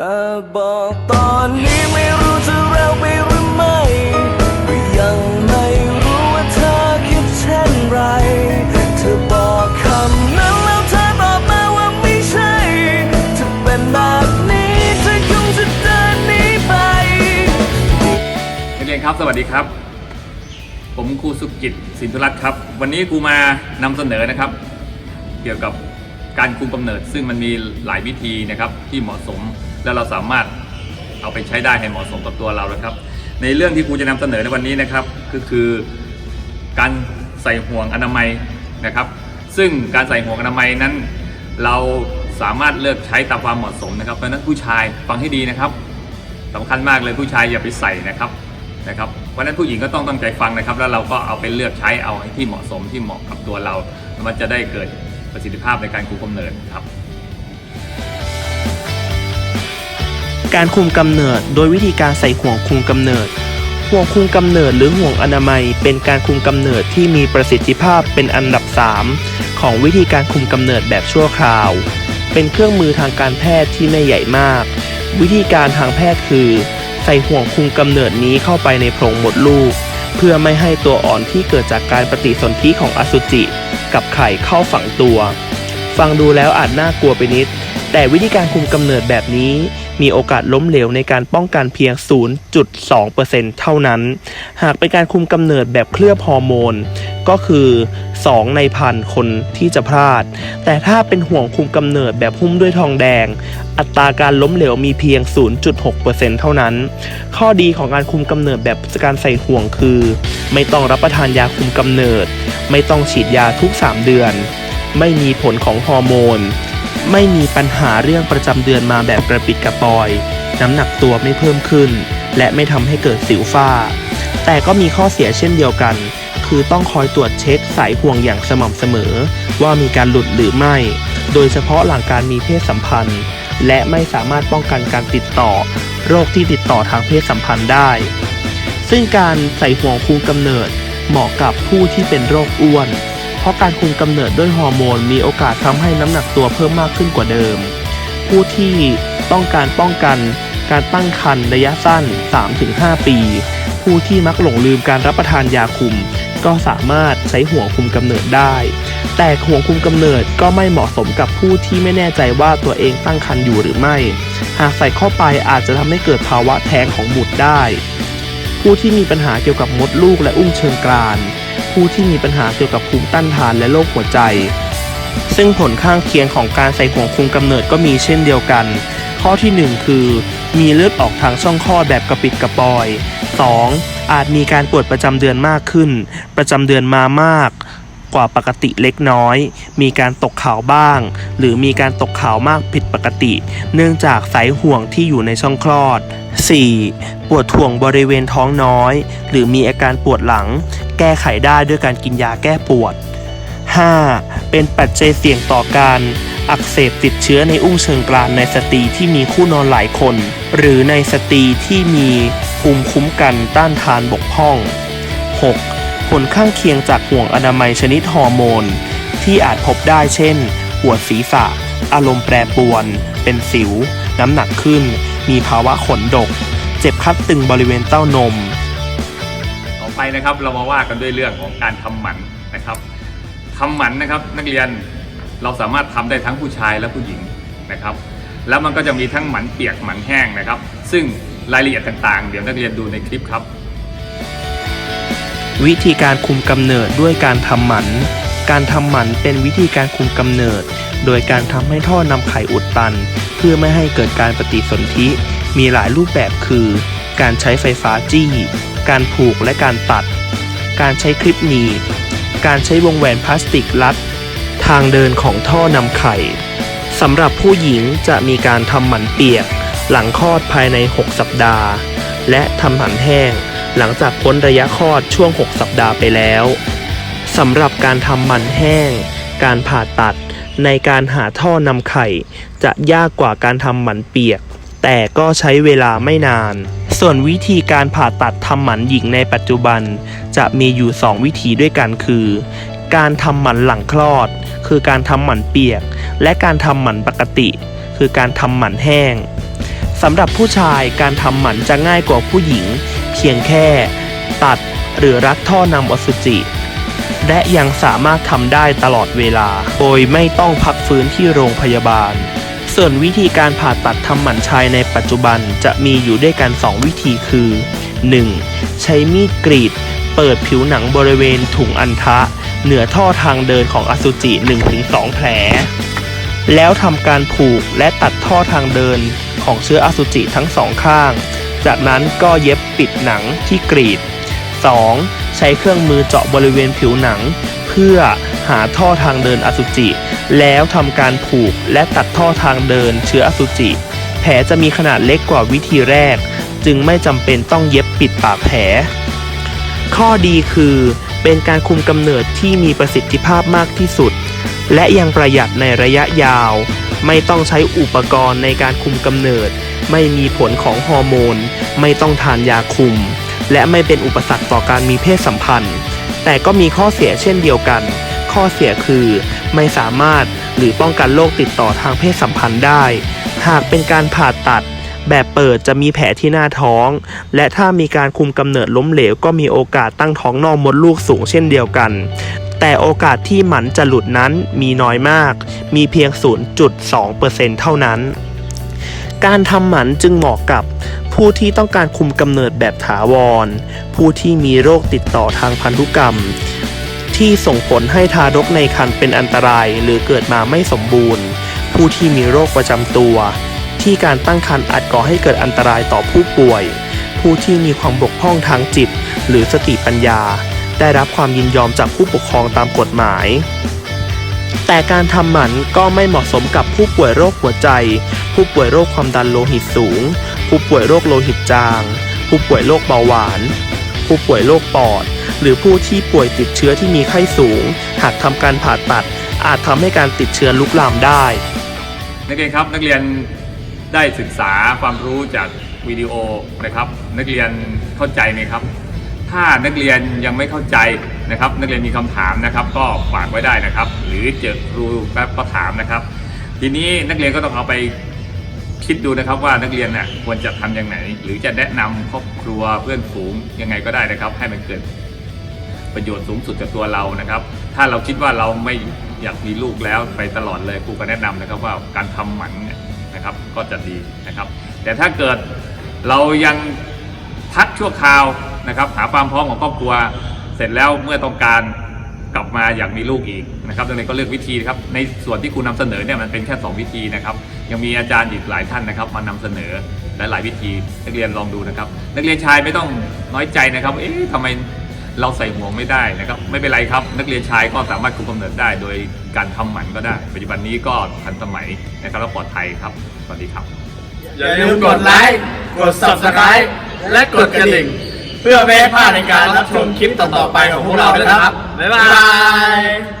แต่บอกตอนนี้ไม่รู้จะเร็วไปหรือไม่ก็ยังไม่รู้ว่าเธอคิดเช่นไร เธอบอกคำนั้นแล้วเธอตอบมาว่าไม่ใช่ถ้าเป็นแบบนี้เธอคงจะเดินหนีไป นักเรียนครับ สวัสดีครับ ผมครูสุกิจสินธุรัตน์ครับ วันนี้ครูมานำเสนอนะครับ เกี่ยวกับการคุมกำเนิด ซึ่งมันมีหลายวิธีนะครับที่เหมาะสมและเราสามารถเอาไปใช้ได้ให้เหมาะสมกับตัวเรานะครับ ในเรื่องที่ครูจะนำเสนอในวันนี้นะครับก็คือการใส่ห่วงอนามัยนะครับ ซึ่งการใส่ห่วงอนามัยนั้น เราสามารถเลือกใช้ตามความเหมาะสมนะครับเพราะนั้นผู้ชายฟังให้ดีนะครับสำคัญมากเลยผู้ชายอย่าไปใส่นะครับนะครับเพราะฉะนั้นผู้หญิงก็ต้องตั้งใจฟังนะครับ แล้วเราก็เอาไปเลือกใช้เอาให้ที่เหมาะสมที่เหมาะกับตัวเรา มันจะได้เกิดประสิทธิภาพในการคุมกำเนิดครับ การคุมกำเนิด โดยวิธีการใส่ห่วงคุมกำเนิด ห่วงคุมกำเนิดหรือห่วงอนามัย เป็นการคุมกำเนิดที่มีประสิทธิภาพเป็นอันดับ 3 ของวิธีการคุมกำเนิดแบบชั่วคราว เป็นเครื่องมือทางการแพทย์ที่ไม่ใหญ่มาก วิธีการทางแพทย์คือ ใส่ห่วงคุมกำเนิดนี้เข้าไปในโพรงมดลูก เพื่อไม่ให้ตัวอ่อนที่เกิดจากการปฏิสนธิของอสุจิ กับไข่เข้าฝังตัว ฟังดูแล้วอาจน่ากลัวไปนิด แต่วิธีการคุมกำเนิดแบบนี้ มีโอกาสล้มเหลวในการป้องกันเพียง 0.2%เท่านั้น หากเป็นการคุมกำเนิดแบบเคลือบฮอร์โมน ก็คือ 2 ในพันคนที่จะพลาด แต่ถ้าเป็นห่วงคุมกำเนิดแบบหุ้มด้วยทองแดง อัตราการล้มเหลวมีเพียง 0.6%เท่านั้น ข้อดีของการคุมกำเนิดแบบการใส่ห่วงคือ ไม่ต้องรับประทานยาคุมกำเนิด ไม่ต้องฉีดยาทุก 3 เดือน ไม่มีผลของฮอร์โมน ไม่มีปัญหาเรื่องประจำเดือนมาแบบกระปิดกระปอย น้ำหนักตัวไม่เพิ่มขึ้น และไม่ทำให้เกิดสิวฝ้า แต่ก็มีข้อเสียเช่นเดียวกัน คือต้องคอยตรวจเช็คสายห่วงอย่างสม่ำเสมอ ว่ามีการหลุดหรือไม่ โดยเฉพาะหลังการมีเพศสัมพันธ์ และไม่สามารถป้องกันการติดต่อ โรคที่ติดต่อทางเพศสัมพันธ์ได้ ซึ่งการใส่ห่วงคุมกำเนิดเหมาะกับผู้ที่เป็นโรคอ้วน เพราะการคุมกำเนิดด้วยฮอร์โมนมีโอกาสทำให้น้ำหนักตัวเพิ่มมากขึ้นกว่าเดิม ผู้ที่ต้องการป้องกันการตั้งครรภ์ระยะสั้น 3-5 ปี ผู้ที่มักหลงลืมการรับประทานยาคุม ก็สามารถใช้ห่วงคุมกำเนิดได้ แต่ห่วงคุมกำเนิดก็ไม่เหมาะสมกับผู้ที่ไม่แน่ใจว่าตัวเองตั้งครรภ์อยู่หรือไม่ หากใส่เข้าไปอาจจะทำให้เกิดภาวะแท้งของบุตรได้ ผู้ที่มีปัญหาเกี่ยวกับมดลูกและอุ้งเชิงกราน ผู้ที่มีปัญหาเกี่ยวกับภูมิต้านทานและโรคหัวใจ ซึ่งผลข้างเคียงของการใส่ห่วงคุมกำเนิดก็มีเช่นเดียวกัน ข้อที่ 1 คือ มีเลือดออกทางช่องคลอดแบบกระปิดกระปอย 2. อาจมีการปวดประจำเดือนมากขึ้น ประจำเดือนมามาก กว่าปกติเล็กน้อย มีการตกขาวบ้าง หรือมีการตกขาวมากผิดปกติ เนื่องจากสายห่วงที่อยู่ในช่องคลอด 4. ปวดถ่วงบริเวณท้องน้อย หรือมีอาการปวดหลัง แก้ไขได้ด้วยการกินยาแก้ปวด 5. เป็นปัจจัยเสี่ยงต่อการอักเสบติดเชื้อในอุ้งเชิงกรานในสตรีที่มีคู่นอนหลายคน หรือในสตรีที่มีภูมิคุ้มกันต้านทานบกพร่อง 6. ผลข้างเคียงจากห่วงอนามัยชนิดฮอร์โมน ที่อาจพบได้เช่น ปวดศีรษะ อารมณ์แปรปรวน เป็นสิว น้ำหนักขึ้น มีภาวะขนดก เจ็บคัดตึงบริเวณเต้านม ต่อไปนะครับเรามาว่ากันด้วยเรื่องของการทำหมันนะครับทำหมันนะครับนักเรียนเราสามารถทำได้ทั้งผู้ชายและผู้หญิงนะครับ แล้วมันก็จะมีทั้งหมันเปียกหมันแห้งนะครับ ซึ่งรายละเอียดต่างๆ เดี๋ยวนักเรียนดูในคลิปครับ วิธีการคุมกำเนิดด้วยการทำหมัน การทำหมันเป็นวิธีการคุมกำเนิด โดยการทำให้ท่อนำไข่อุดตัน เพื่อไม่ให้เกิดการปฏิสนธิ มีหลายรูปแบบคือ การใช้ไฟฟ้าจี้ การผูกและการตัด การใช้คลิปหนีบการใช้วงแหวนพลาสติกรัด ทางเดินของท่อนำไข่สำหรับผู้หญิงจะมีการทำหมันเปียก หลังคลอดภายใน 6 สัปดาห์ และทำหมันแห้ง หลังจากพ้นระยะคลอดช่วง 6 สัปดาห์ไปแล้วสำหรับการทำหมันแห้ง การผ่าตัด ในการหาท่อนำไข่ จะยากกว่าการทำหมันเปียก แต่ก็ใช้เวลาไม่นาน ส่วนวิธีการผ่าตัดทำหมันหญิงในปัจจุบัน จะมีอยู่ 2 วิธีด้วยกันคือ การทำหมันหลังคลอด คือการทำหมันเปียก และการทำหมันปกติ คือการทำหมันแห้งสำหรับผู้ชายการทำหมันจะง่ายกว่าผู้หญิง เพียงแค่ ตัดหรือรัดท่อนำอสุจิ และยังสามารถทำได้ตลอดเวลา โดยไม่ต้องพักฟื้นที่โรงพยาบาล ส่วนวิธีการผ่าตัดทำหมันชายในปัจจุบันจะมีอยู่ด้วยกัน 2 วิธีคือ 1. ใช้มีดกรีด เปิดผิวหนังบริเวณถุงอันทะ เหนือท่อทางเดินของอสุจิ 1-2 แผล แล้วทำการผูกและตัดท่อทางเดินของเชื้ออสุจิทั้งสองข้าง จากนั้นก็เย็บปิดหนังที่กรีด 2. ใช้เครื่องมือเจาะบริเวณผิวหนัง เพื่อหาท่อทางเดินอสุจิ แล้วทำการผูกและตัดท่อทางเดินเชื้ออสุจิ แผลจะมีขนาดเล็กกว่าวิธีแรก จึงไม่จำเป็นต้องเย็บปิดปากแผล ข้อดีคือเป็นการคุมกำเนิดที่มีประสิทธิภาพมากที่สุด และยังประหยัดในระยะยาว ไม่ต้องใช้อุปกรณ์ในการคุมกำเนิด ไม่มีผลของฮอร์โมน ไม่ต้องทานยาคุม และไม่เป็นอุปสรรคต่อการมีเพศสัมพันธ์ แต่ก็มีข้อเสียเช่นเดียวกัน ข้อเสียคือไม่สามารถหรือป้องกันโรคติดต่อทางเพศสัมพันธ์ได้ หากเป็นการผ่าตัดแบบเปิดจะมีแผลที่หน้าท้อง และถ้ามีการคุมกำเนิดล้มเหลวก็มีโอกาสตั้งท้องนอกมดลูกสูงเช่นเดียวกัน แต่โอกาสที่หมันจะหลุดนั้นมีน้อยมาก มีเพียง 0.2%เท่านั้น การทำหมันจึงเหมาะกับผู้ที่ต้องการคุมกำเนิดแบบถาวร ผู้ที่มีโรคติดต่อทางพันธุกรรม ที่ส่งผลให้ทารกในครรภ์เป็นอันตรายหรือเกิดมาไม่สมบูรณ์ ผู้ที่มีโรคประจำตัว ที่การตั้งครรภ์อาจก่อให้เกิดอันตรายต่อผู้ป่วย ผู้ที่มีความบกพร่องทางจิต หรือสติปัญญา ได้รับความยินยอมจากผู้ปกครองตามกฎหมาย แต่การทำหมันก็ไม่เหมาะสมกับผู้ป่วยโรคหัวใจ ผู้ป่วยโรคความดันโลหิตสูง ผู้ป่วยโรคโลหิตจาง ผู้ป่วยโรคเบาหวาน ผู้ป่วยโรคปอด หรือผู้ที่ป่วยติดเชื้อที่มีไข้สูง หากทำการผ่าตัด อาจทำให้การติดเชื้อลุกลามได้ นักเรียนครับนักเรียนได้ศึกษาความรู้จากวิดีโอนะครับ นักเรียนเข้าใจไหมครับ ถ้านักเรียนยังไม่เข้าใจนะครับ นักเรียนมีคำถามนะครับ ก็ฝากไว้ได้นะครับ หรือเจอครูแป๊บก็ถามนะครับ ทีนี้นักเรียนก็ต้องเอาไปคิดดูนะครับว่านักเรียนน่ะควรจะทำอย่างไหนหรือจะแนะนำครอบครัวเพื่อนฝูงยังไงก็ได้นะครับ ให้มันเกิดประโยชน์สูงสุดกับตัวเรานะครับ ถ้าเราคิดว่าเราไม่อยากมีลูกแล้วไปตลอดเลยครูก็แนะนำนะครับว่าการทำหมันนะครับก็จะดีนะครับ แต่ถ้าเกิดเรายังพักชั่วคราว นะครับหาความพร้อมของครอบครัว เสร็จแล้วเมื่อต้องการกลับมาอยากมีลูกอีกนะครับดังนั้นก็เลือกวิธีนะครับในส่วนที่ครูนำเสนอเนี่ยมันเป็นแค่ 2 วิธีนะครับยังมีอาจารย์อีกหลายท่านนะครับมานำเสนอหลาย ๆ วิธีนักเรียนลองดูนะครับ นักเรียนชายไม่ต้องน้อยใจนะครับเอ๊ะทำไมเราใส่ห่วงไม่ได้นะครับไม่เป็นไรครับ นักเรียนชายก็สามารถคุมกำเนิดได้ โดยการทำหมันก็ได้ ปัจจุบันนี้ก็ทันสมัยนะครับและปลอดภัยครับสวัสดีครับ อย่าลืมกดไลค์กด subscribe และกดกระดิ่ง เพื่อไม่ให้พลาดในการรับชมคลิปต่อๆไปของพวกเราด้วยนะครับ บ๊ายบาย